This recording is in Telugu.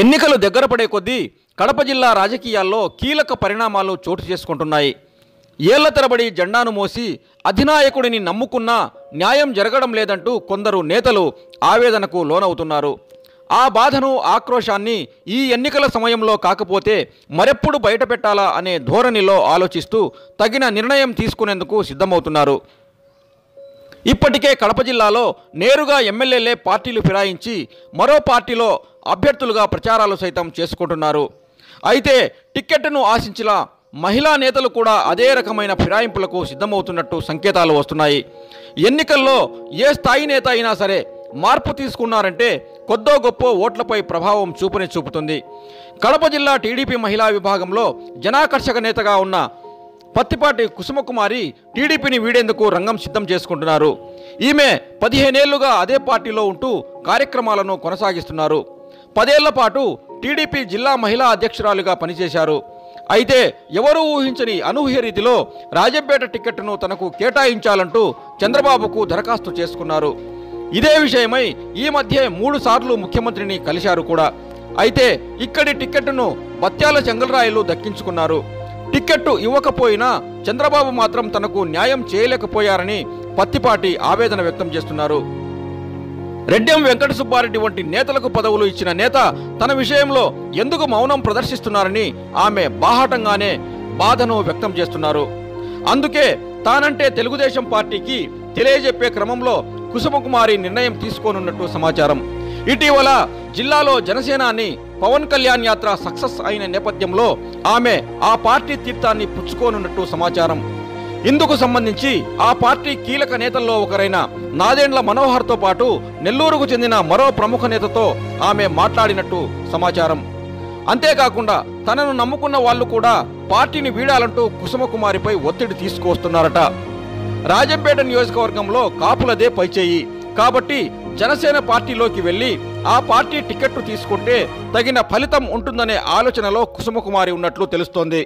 ఎన్నికలు దగ్గర పడే కొద్దీ కడప జిల్లా రాజకీయాల్లో కీలక పరిణామాలు చోటు చేసుకుంటున్నాయి. ఏళ్ళ తరబడి జెండాను మోసి అధినాయకుడిని నమ్ముకున్నా న్యాయం జరగడం లేదంటూ కొందరు నేతలు ఆవేదనకు లోనవుతున్నారు. ఆ బాధను ఆక్రోశాన్ని ఈ ఎన్నికల సమయంలో కాకపోతే మరెప్పుడు బయటపెట్టాలా అనే ధోరణిలో ఆలోచిస్తూ తగిన నిర్ణయం తీసుకునేందుకు సిద్ధమవుతున్నారు. ఇప్పటికే కడప జిల్లాలో నేరుగా ఎమ్మెల్యేలే పార్టీలు ఫిరాయించి మరో పార్టీలో అభ్యర్థులుగా ప్రచారాలు సైతం చేసుకుంటున్నారు. అయితే టిక్కెట్ను ఆశించిన మహిళా నేతలు కూడా అదే రకమైన ఫిరాయింపులకు సిద్ధమవుతున్నట్టు సంకేతాలు వస్తున్నాయి. ఎన్నికల్లో ఏ స్థాయి నేత అయినా సరే మార్పు తీసుకున్నారంటే కొద్దో గొప్ప ఓట్లపై ప్రభావం చూపుని చూపుతుంది. కడప జిల్లా టీడీపీ మహిళా విభాగంలో జనాకర్షక నేతగా ఉన్న పత్తిపాటి కుసుమకుమారి టీడీపీని వీడేందుకు రంగం సిద్ధం చేసుకుంటున్నారు. ఈమె పదిహేనేళ్ళుగా అదే పార్టీలో ఉంటూ కార్యక్రమాలను కొనసాగిస్తున్నారు. పదేళ్ళ పాటు టీడీపీ జిల్లా మహిళా అధ్యక్షురాలుగా పనిచేశారు. అయితే ఎవరూ ఊహించని అనూహ్య రీతిలో రాజంపేట టికెట్ను తనకు కేటాయించాలంటూ చంద్రబాబుకు దరఖాస్తు చేసుకున్నారు. ఇదే విషయమై ఈ మధ్య మూడుసార్లు ముఖ్యమంత్రిని కలిశారు కూడా. అయితే ఇక్కడి టిక్కెట్ను బత్యాల చెంగలరాయలు దక్కించుకున్నారు. టిక్కెట్టు ఇవ్వకపోయినా చంద్రబాబు మాత్రం తనకు న్యాయం చేయలేకపోయారని పత్తిపాటి ఆవేదన వ్యక్తం చేస్తున్నారు. రెడ్డెం వెంకట సుబ్బారెడ్డి వంటి నేతలకు పదవులు ఇచ్చిన నేత తన విషయంలో ఎందుకు మౌనం ప్రదర్శిస్తున్నారని ఆమె బాహాటంగానే బాధను వ్యక్తం చేస్తున్నారు. అందుకే తానంటే తెలుగుదేశం పార్టీకి తెలియజెప్పే క్రమంలో కుసుమకుమారి నిర్ణయం తీసుకోనున్నట్టు సమాచారం. ఇటీవల జిల్లాలో జనసేనాని పవన్ కళ్యాణ్ యాత్ర సక్సెస్ అయిన నేపథ్యంలో ఆమె ఆ పార్టీ తీర్థాన్ని పుచ్చుకోనున్నట్టు సమాచారం. ఇందుకు సంబంధించి ఆ పార్టీ కీలక నేతల్లో ఒకరైన నాదేండ్ల మనోహర్తో పాటు నెల్లూరుకు చెందిన మరో ప్రముఖ నేతతో ఆమె మాట్లాడినట్టు సమాచారం. అంతేకాకుండా తనను నమ్ముకున్న వాళ్ళు కూడా పార్టీని వీడాలంటూ కుసుమకుమారిపై ఒత్తిడి తీసుకువస్తున్నారట. రాజంపేట నియోజకవర్గంలో కాపులదే పైచేయి. కాబట్టి జనసేన పార్టీలోకి వెళ్ళి ఆ పార్టీ టికెట్టు తీసుకుంటే తగిన ఫలితం ఉంటుందనే ఆలోచనలో కుసుమకుమారి ఉన్నట్లు తెలుస్తోంది.